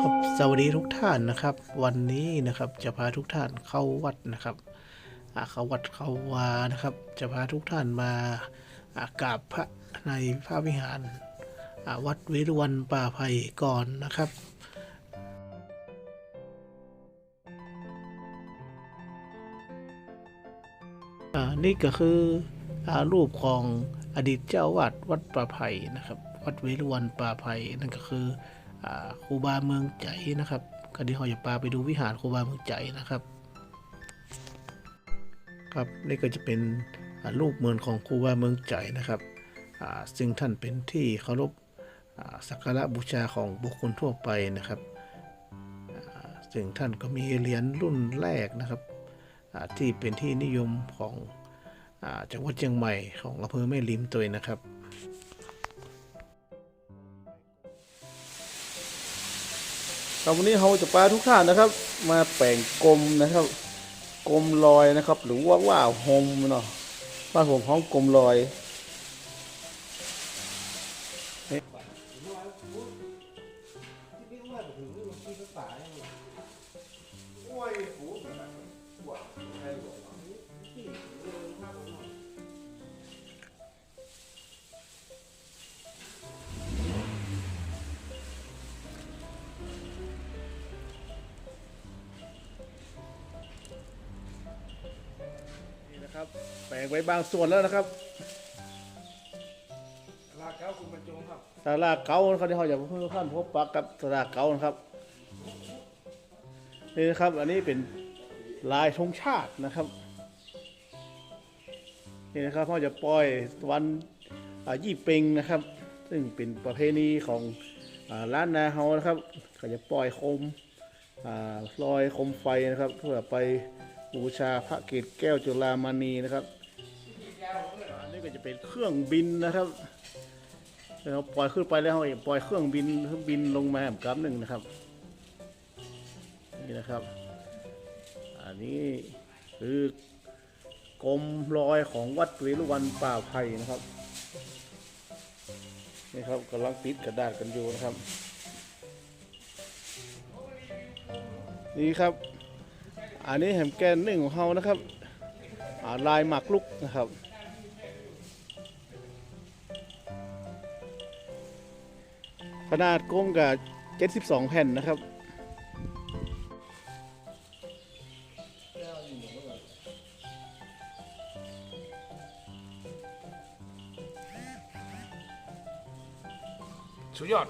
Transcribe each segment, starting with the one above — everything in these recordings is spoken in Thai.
ครับสวัสดีทุกท่านนะครับ วันนี้นะครับจะพาทุกท่านเข้าวัดนะครับอาเข้าวัดเข้าวานะครับ จะพาทุกท่านมาอากราบพระในพระวิหารอาวัดเวรุวันป่าไผ่ก่อนนะครับนี่ก็คืออรูปของอดีตเจ้าวาดวัดป่าไผ่นะครับ วัดเวรุวันป่าไผ่นั่นก็คือ ครูบาเมืองใจนะครับก็ที่เราจะพาไปดูวิหารครูบาเมืองใจนะครับครับนี่ก็จะเป็นรูปเหมือนของครูบาเมืองใจนะครับซึ่งท่านเป็นที่เคารพสักการะบูชาของบุคคลทั่วไปนะครับซึ่งท่านก็มีเหรียญรุ่นแรกนะครับที่เป็นที่นิยมของอจังหวัดเชียงใหม่ของอำเภอแม่ริมตัวนะครับ ครับวันนี้เราจะพาทุกท่านนะครับ มาแป่งกลมนะครับกลมลอยนะครับ หรือว่าว่าโฮมเนาะบ้านผมห้องกลมลอย แปลงไว้บางส่วนแล้วนะครับลาเก้าคุณบรรจงครับสาราเก่านะครับที่เขาจะเพิ่มขั้นพบปะกับสาราเก่านะครับนี่นะครับอันนี้เป็นลายธงชาตินะครับนี่นะครับเขาจะปล่อยวันอ่ายี่เปงนะครับ ซึ่งเป็นประเพณีของอ่าล้านนาเฮานะครับเขาจะปล่อยโคมอ่าลอยโคมไฟนะครับ เพื่อไปบูชาพระเกศแก้วจุฬามณีนะครับอั นี่ก็จะเป็นเครื่องบินนะครับเราปล่อยขึ้นไปแล้วเราปล่อยเครื่องบินเครื่องบินลงมาแหมกับหนึ่งนะครับนี่นะครับ อันนี้คือกรมลอยของวัดเวรุวันป่าไผ่นะครับนี่ครับกำลังติดกระดาษกันอยู่นะครับ นี่ครับ อันนี้แหมแกนหนึ่งของเรานะครับลายหมากลุกนะครับ ขนาดกงกับ72แผ่นนะครับ สุดยอด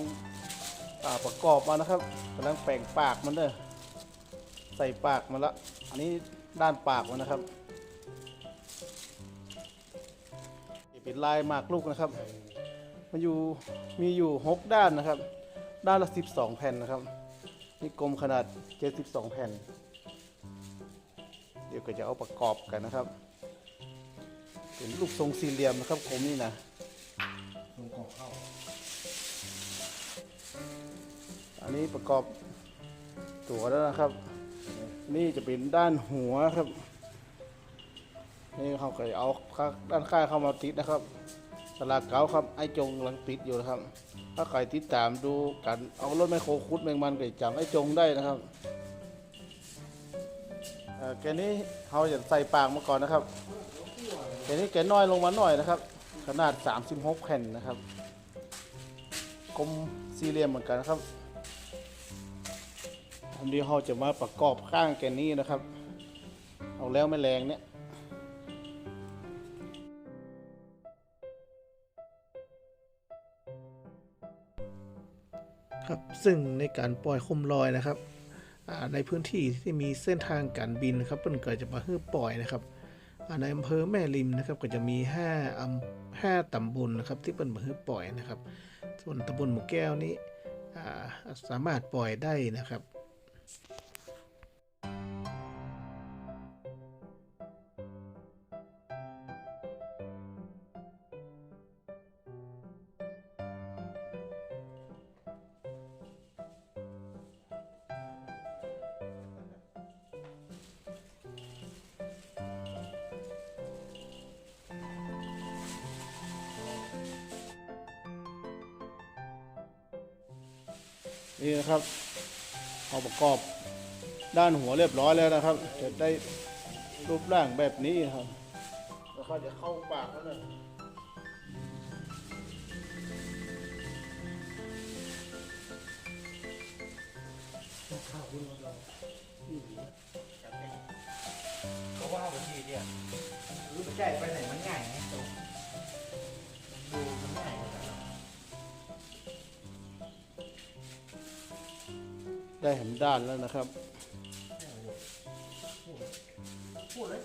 งอ่าประกอบมานะครับกำลังแปลงปากมันเด้อใส่ปากมันละ อันนี้ด้านปากมันนะครับเป็นลายหมากลูกนะครับ มันอยู่มีอยู่หกด้านนะครับ ด้านละสิบสองแผ่นนะครับ นี่กลมขนาดเจ็ดสิบสองแผ่น เดี๋ยวก็จะเอาประกอบกันนะครับ เป็นรูปทรงสี่เหลี่ยมนะครับกลมนี่นะ อันนี้ประกอบตัวแล้วนะครับ นี่จะเป็นด้านหัวครับ นี่เขาเคยเอาข้าด้านข้างเข้ามาติดนะครับสลากเก๋าครับไอจงกำลังติดอยู่นะครับ ถ้าใครติดตามดูกันเอารถไมโครคุดแมงมันก็จำไอจงได้นะครับอ่อแกนี้เขาจะใส่ปากมาก่อนนะครับแกนี้แกน้อยลงมาหน่อยนะครับ ขนาด 36แผ่นนะครับกลมสี่เหลี่ยมเหมือนกันนะครับ อันนี้เราจะมาประกอบข้างแกนนี้นะครับ เอาแล้วไม่แรงเนี่ยครับซึ่งในการปล่อยคมลอยนะครับในพื้นที่ที่มีเส้นทางการบินนะครับเพิ่นก็จะมาฮื้อปล่อยนะครับในอำเภอแม่ริมนะครับก็จะมี5อำ5ตำบลนะครับที่เปิ้นมาฮื้อปล่อยนะครับ ส่วนตำบลหมู่แก้วนี้สามารถปล่อยได้นะครับ Yeah, have เอาประกอบด้านหัวเรียบร้อยแล้วนะครับ จะได้รูปร่างแบบนี้ครับแล้วก็จะเข้าปากแล้วนะเพราะว่าบางทีเนี่ยรู้ใจไปไหนมันง่ายไงตรงดูมันง่าย ได้เห็นด้านแล้วนะครับ พูดเลย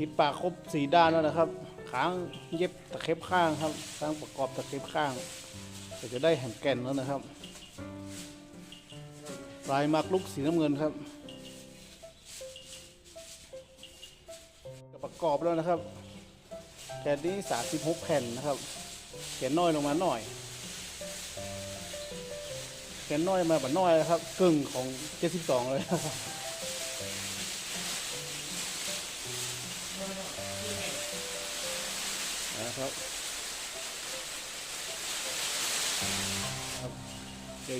ติดปากครบสีด้านแล้วนะครับค้างเย็บตะเข็บข้างครับค้างประกอบตะเข็บข้างก็จะได้แหมแก่นแล้วนะครับลายมักลุกสีน้ำเงินครับประกอบแล้วนะครับแผ่นนี้ 36 แผ่นนะครับแขนน้อยลงมาหน่อยแขนน้อยมาแบบน้อยนะครับ กึ่งของ 72 เลย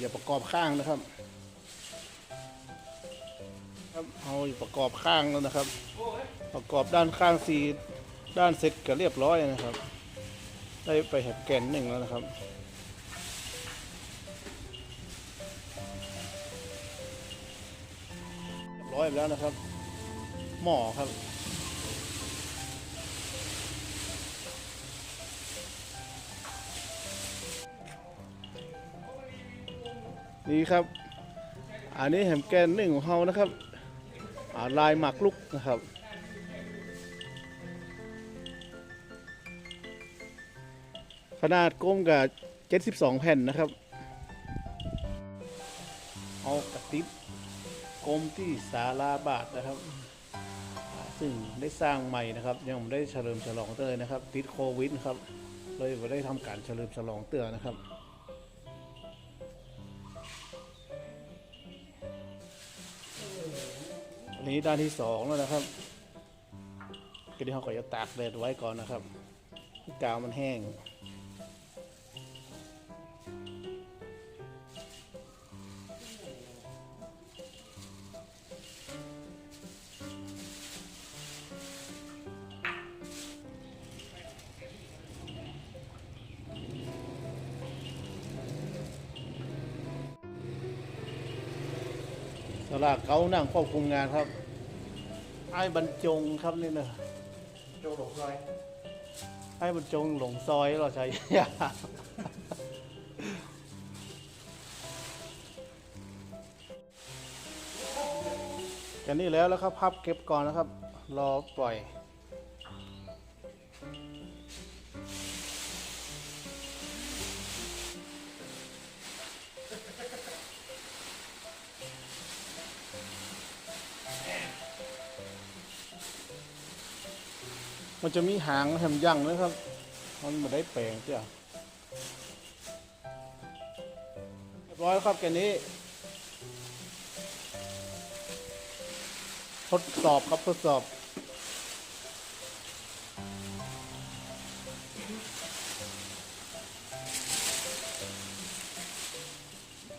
อย่าประกอบข้างนะครับครับเอาประกอบข้างแล้วนะครับ ประกอบด้านข้างสีด้านเสร็จก็เรียบร้อยนะครับ ได้ไปแหบแกนหนึ่งแล้วนะครับเรียบร้อยแล้วนะครับ หม้อครับ นี่ครับ อันนี้แหมแกนหนึ่งของเขานะครับาลายหมักลุกนะครับขนาดกลมกับ 72 แผ่นนะครับ เอากระติบกลมที่สาราบาทนะครับ ซึ่งได้สร้างใหม่นะครับ ยังไม่ได้เฉลิมฉลองเตยนะครับ ติดโควิดครับ เลยไม่ได้ทำการเฉลิมฉลองเตือนะครับ อันนี้ด้านที่สองแล้วนะครับก็ที่เขาก็จะตากแดดไว้ก่อนนะครับให้กาวมันแห้ง ลากเขานั่งควบคุมงานครับ ไอ้บรรจงครับนี่นะโจหลงซอยไอ้บรรจงหลงซอยเราใช้ยากันนี่แล้วแล้วครับพับเก็บก่อนนะครับ รอปล่อย มันจะมีหางแหมยั่งนะครับ มันไม่ได้แปลงเจ้าเรียบร้อยแล้วครับแกนี้ทดสอบครับทดสอบ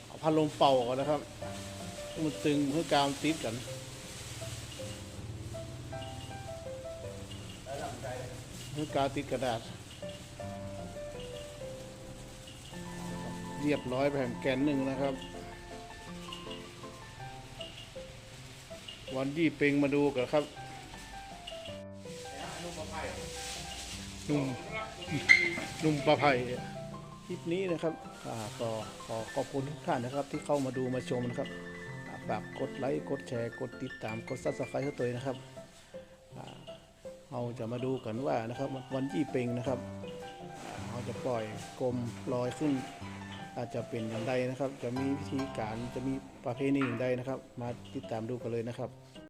เอาพัดลมเป่าก่อนนะครับมันตึงให้กาวมันติดกัน ให้กาวติดกระดาษ เรียบร้อยแผ่นแกนหนึ่งนะครับ วันยี่เปงมาดูกันครับนุ่มนุ่มปลาไผ่ลิปนี้นะครับก็ขอขอบคุณทุกท่านนะครับ ที่เข้ามาดูมาชมนะครับฝากกดไลค์ กดแชร์ กดติดตาม กดซับสไครต์ให้ตัวเองนะครับ เราจะมาดูกันว่านะครับวันยี่เป็งนะครับเราจะปล่อยกลมลอยขึ้น อาจจะเป็นอย่างใดนะครับ จะมีวิธีการจะมีประเพณีอย่างใดนะครับ มาติดตามดูกันเลยนะครับ